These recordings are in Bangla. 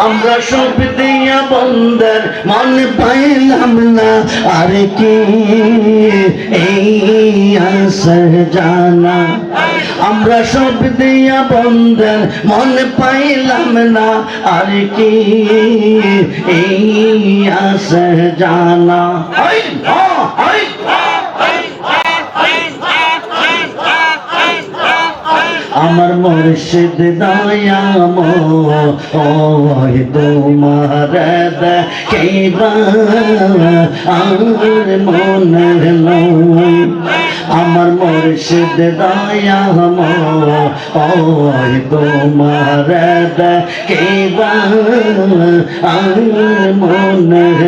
আমরা সব দিয়া বন্ধের মন পাইলাম না। আর কি? এই আসর জানা। আমরা সব দিয়া বন্ধের মন পাইলাম না। আর কি? এই আসর জানা হাই হা, হাই আমার মুর্শিদ দয়াম ওই তোমার কেবা আর মনের নয় আমার মুর্শিদ দয়াম ওই তোমার কেবা আর মনের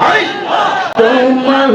হাই তোমার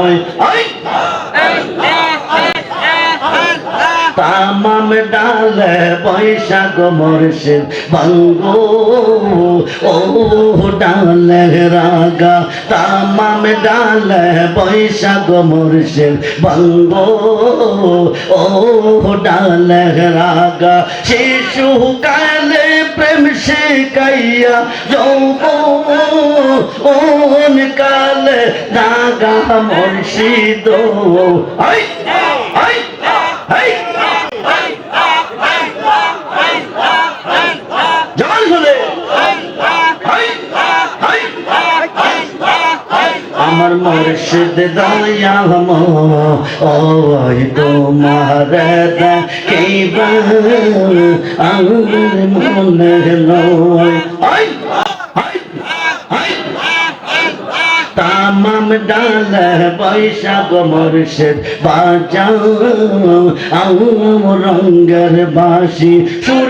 তামাম ডালে বৈশাখ মর্ষিদ ভঙ্গ ও ডালে রাগা, তামাম ডালে বৈশাখ মর্ষিদ ভঙ্গ ও ডালে রাগা, শিশু কালে প্রেম শিখাইয়া যৌব ওন কালে দাগা মর্ষিদ হাই হাই হাই জবান খুলে হাই হাই আমার মুর্শিদ দয়াম ওই তোমার কেবা আর মনে নয় তামাম ডাল বৈশাখ মুর্শিদ বাজাও আম রঙ্গের বাসি সুর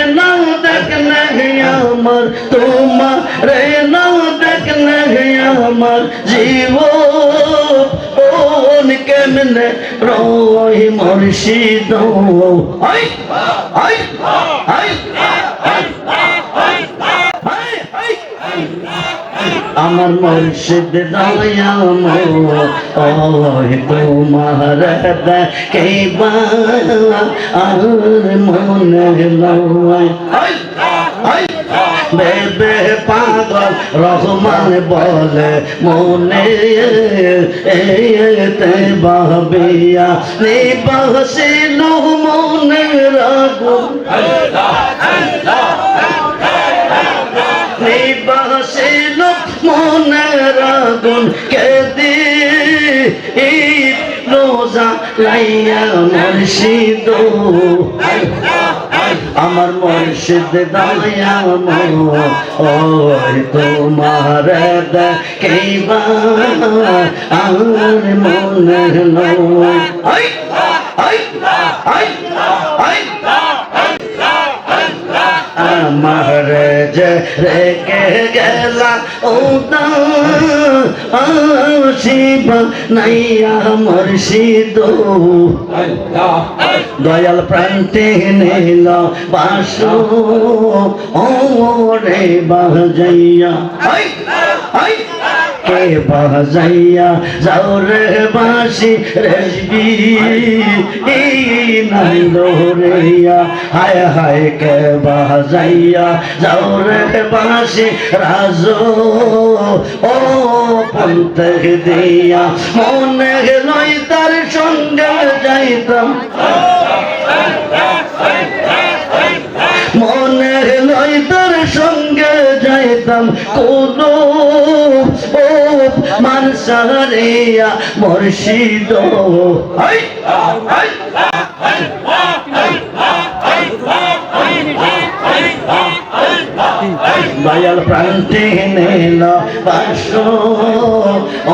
তোমার নাও আমার জীব ওন কেমনে রই মুর্শিদ? হাই হাই আমার মুর্শিদ দয়াম ওই তোমার কেবা আর মনে লয় বেবে পাগল রহমান বলে মনে এতে বাবিয়া নিবাসিল মনে রাগু। নিবাসিল মনের আগুন কেদি রোজা লাইয়া মুর্শিদ আমার মুর্শিদ দয়াম ওই তোমার নয় আই আই আমার যে রেগে গেলা ও শিব নাইয়া মুর্শিদ দয়াল প্রান্তে নিল বাস। রে বাজাইয়া। কে বাজাইয়া? যাও রে বাসি রেজবি এই নন্দ রেয়া হায় হায় কে বাজাইয়া? যাও রে বাসি রাজ। ও পন্ত দিয়া। মনে লই তার সঙ্গে যাইতাম। মনে লই তার সঙ্গে যাইতাম কোন ও মানসারিয়া মুর্শিদ। হাই হাই দয়াল প্রান্তে নেল বাস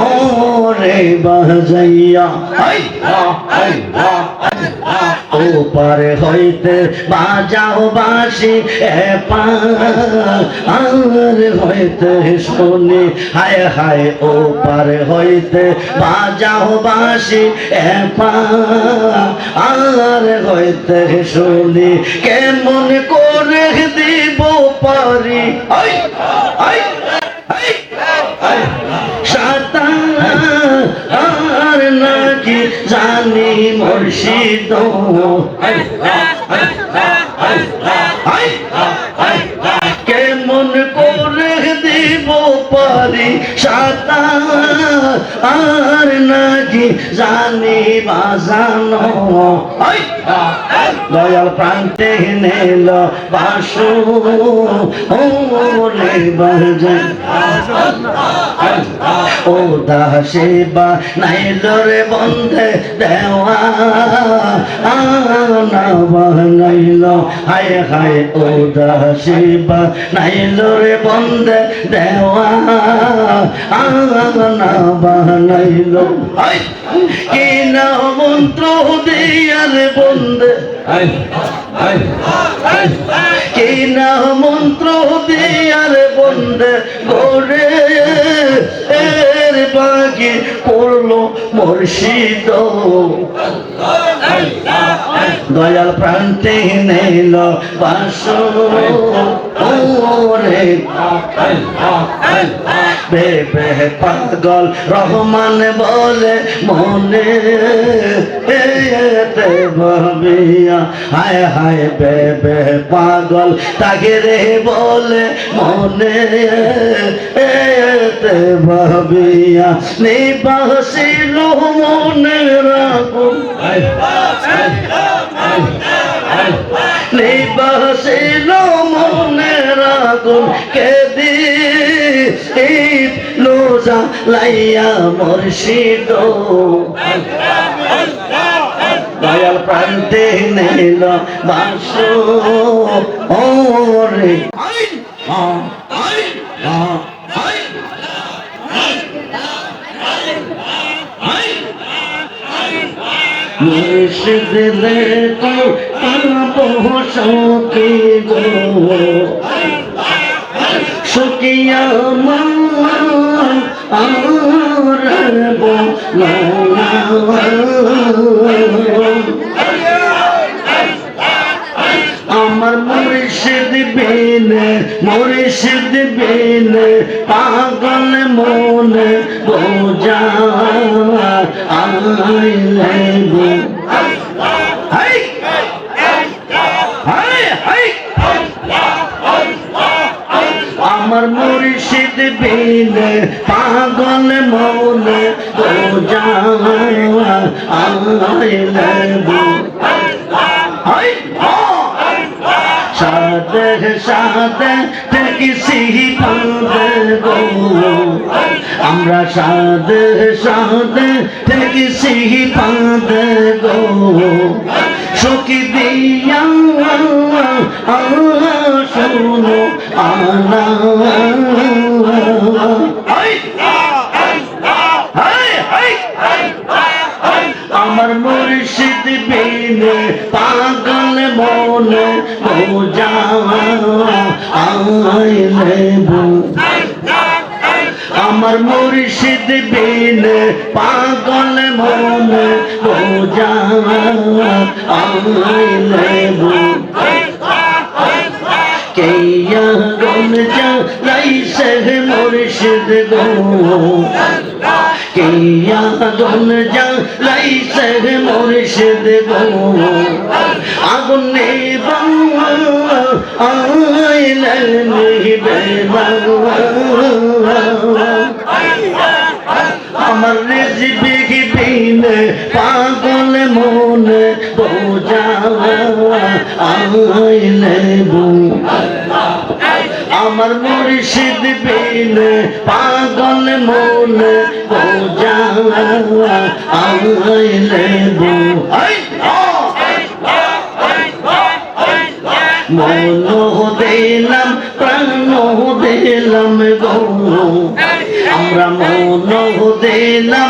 ওরে বাজাইয়া। হাই হাই ও পারে হইতে বাজাও বাসি এ আর হইতে শুনি। হায় হায় ও পারে হইতে বাজাও বাসি এ আর হইতে শুনি। কেমন করে দিব পারি? জানি মুর্শিদ। কেমন করে দিব পারি সাতা আর নাকি জানি বাজানো। দয়াল প্রান্তে নেল বাসু ও দাসে বা নাইল রে বন্ধে দেওয়া, আনা বানাইল হায় হায়, ও দাসে বা নাইল রে বন্ধে দেওয়া, আনা বানাইল কি না মন্ত্র দিয়ার বন্ধে কে না মন্ত্র দেয়ার বন্ধ ঘরে এর বাকি পড়ল মুর্শিদ। দয়াল প্রান্তে নেল বাস ওরে বেবে পাগল রহমান বলে মনে। এতে হায় হায় বেবে পাগল, তাকে রে বলে মনে। এতে ভাবিয়া নিবাসিল মনে রাখুন। নিবাসিল মনে রাখুন কেদি লোজা লাইয়া মুর্শিদ। দয়াল প্রান্তে নেল বাস। ওরে। মুর্শিদ রে তো পাবো সখী গো সখিয়া মান আর বোলা আমার মুর্শিদ বিন মুর্শিদ বিন পাগল মন বোঝা আইলে গো হাই হাই হাই আমার মুর্শিদ বিন, পাগল মন হাই সাদে সাদে কিসি পাবে গো আমরা সাদে সাদে কিসি পাবে গো সখী দিয়া শোনো আমার মুর্শিদ বিন পাগল মন বোঝা আইলে আমার মুর্শিদ বিন পাগল মন বোঝা আইলে যা লাইসে মুর্শিদ গো কেয়া গন যা লাইসে মুর্শিদ গো আগুন নেবা আইলেন নিবে আমার রেজিবি বিন পাগল মনে বোঝা আইলে বউ আমার মুর্শিদ বিনে পাগল মনে বোঝা আইলে মন দিলাম, প্রাণ দিলাম গো। আমরা মন দিলাম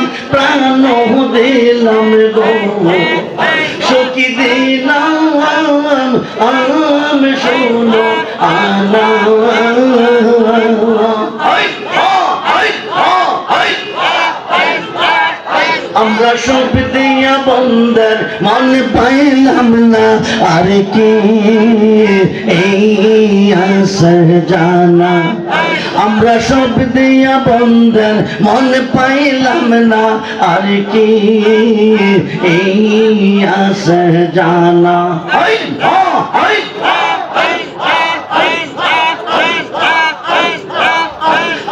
আমরা সব দিয়া বন্দর মন পাইলাম না। আর কি? জানা। আমরা সব দিয়া বন্দর মন পাইলাম না। আর কি? এই জানা হাই হা হাই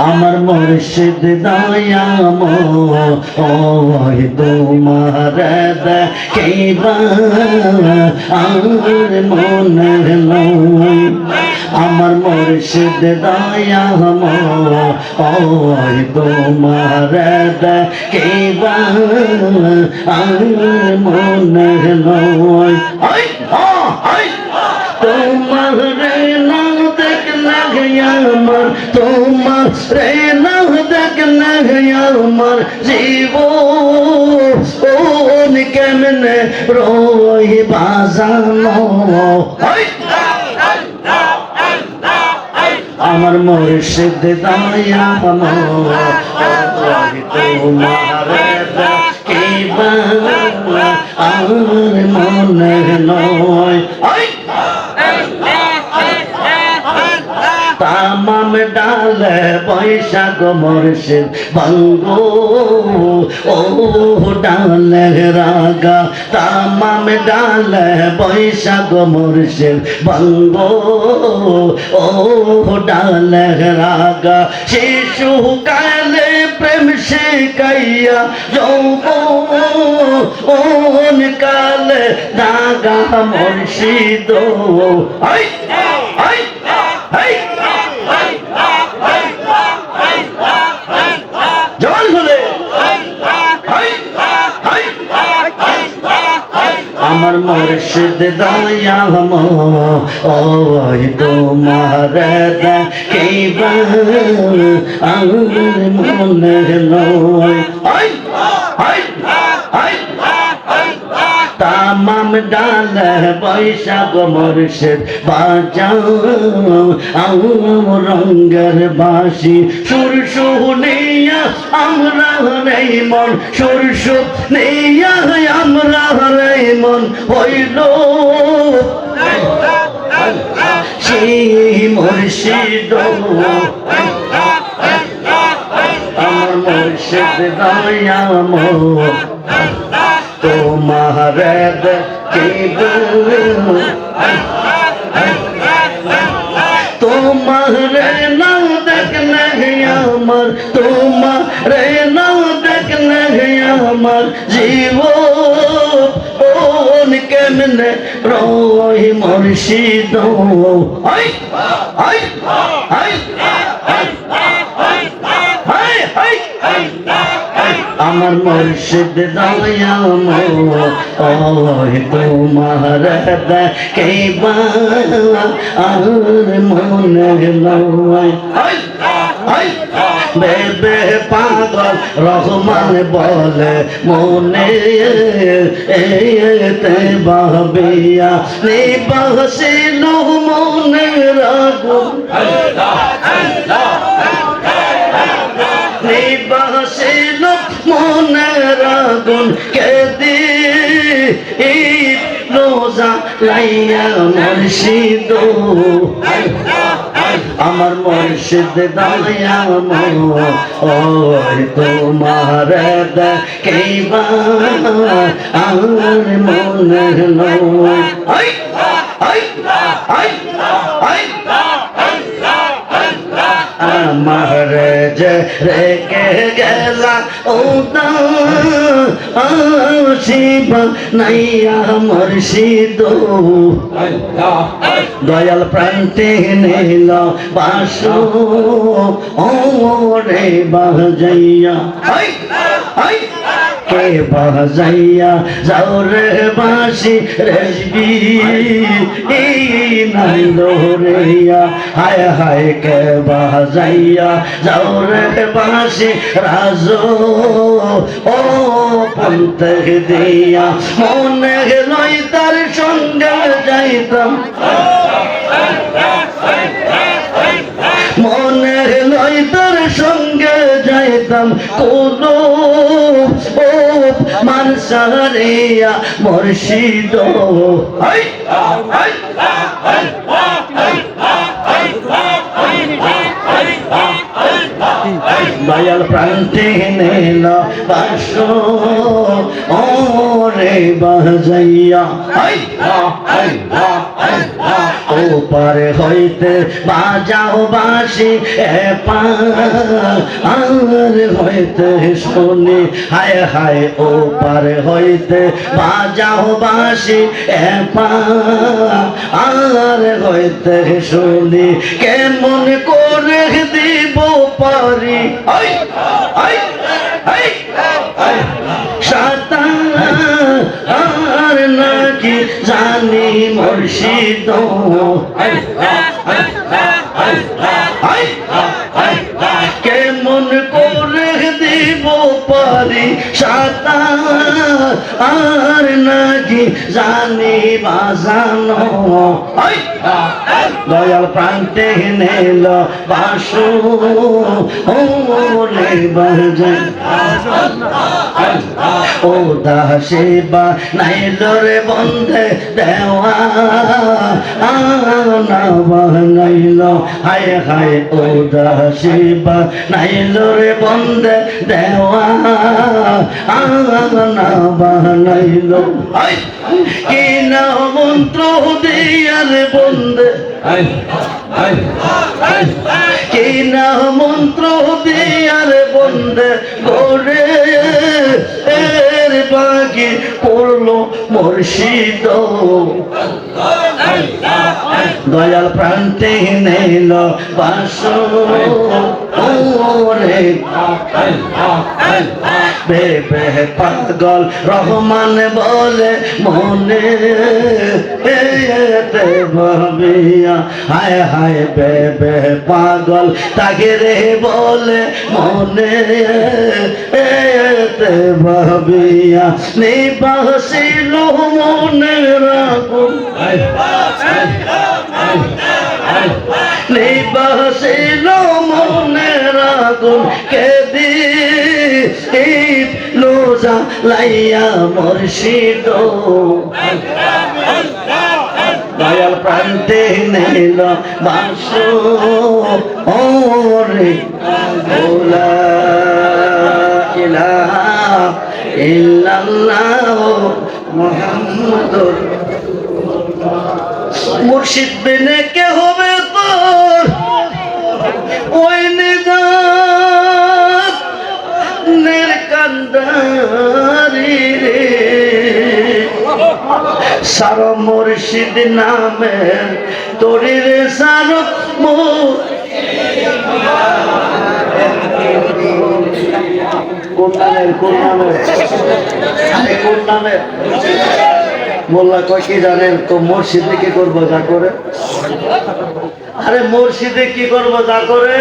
আমার মুর্শিদ দয়াম ওই তোমার কেবা আর মনে লয় আমার মুর্শিদ দয়াম ওই তোমার কেবা আর মনে লয় তোমার না আমার তোমার রে না দেখলে আমার জীব। কেমনে রই বাজানো? আমার মুর্শিদ দয়া তোমার কিবা আর মনে নয় ডালে বৈশাখ মুর্শিদ বঙ্গ। ও ডালে রাগা তামাম ডালে বৈশাখ মুর্শিদ বঙ্গ। ও ডালে রাগা শিশু কালে প্রেম শিখাইয়া যৌব ওন কালে দাগা মুর্শিদ। আই আই আই। মুর্শিদ দয়াম ওই তোমার কেবা আর মনে নয়। রঙ্গের বাসি সুর শুনিয়া আমরা রে মন, সুর শুনিয়া আমরা রে মন, হইল সেই আমার মুর্শিদ দয়াম তোমার তোমার নাও দেখলে আমার, তোমার নাও দেখলে আমার জীব কেমনে রই মুর্শিদ আই আই আই হাই। আমার মুর্শিদ দয়াম ওই তোমার কেবা আর মনে লয় বেবে পাগল রহমান বলে মনে এতে বাবিয়া নিবাসিল মনে রাগু। নিবাসিল মনের আগুন কেদি রোজা লাইয়া মুর্শিদ আমার মুর্শিদ দয়াম ওই তোমার কেবা আর মনে নয় আমার যে রেখে গেলা শিবা নাইয়া মুর্শিদ দয়াল প্রান্তে নিল বাসু ও রে বাজাইয়া। কে বাজাইয়া যাও রে বাসি রেজবি এই নন্দরিয়া হায় হায় কে বাজাইয়া যাও রে বাসি ও পন্থ দিয়া, মনে লই তার সঙ্গে যাইতাম। মনে তার সঙ্গে যাইতাম। কোন মানসারিয়া মুর্শিদ হাই হাই দয়াল প্রান্তে নেল পাশো ও রে বাজাইয়া হাই ও পারে হইতে বাজাও বাসি পার হইতে শুনি। হায় হায় ও পারে হইতে বাজাও বাসি পার হইতে শুনি। কেমন করে দিব পারি? আই আই জানি মুর্শিদ। কেমন করে দিব পারি সাতা আর নাকি জানি বাজানো। দয়াল প্রান্তে নেল বাসু ও দাসে বা নাইল রে বন্ধে দেওয়া, আনা বানাইল হায় হায়, ও দাসে বা নাইল রে বন্ধে দেওয়া, আনা বানাইল কি না মন্ত্র দিয়ার বন্ধে। কি না মন্ত্র দিয়ার বন্ধে করে? বাকি পড়ল মুর্শিদ। দয়াল প্রান্তে নেল বাস। পাগল রহমান বলে মনে। ভাবিয়া, হায় হায় বেবে পাগল তাকে রে বলে মনে। এতে ভাবিয়া নিবাসিল মনে রাখুন নিবাসিল মনে রাখুন কে দি লোজা লাইয়া মুর্শিদ দয়াল প্রান্তে নিল বাস। ওরে ওলা ইলাহা মুর্শিদ বিনে কে হবে তোর? ওই নিজাত নের কান্দারি রে। সার মুর্শিদ নামে তোরি রে, সার মো কোন নামের কোন নামের? কোন নামের? মোল্লা কয় কি জানেন, তো মসজিদে কি করব, যা করে? আরে মসজিদে কি করব, যা করে?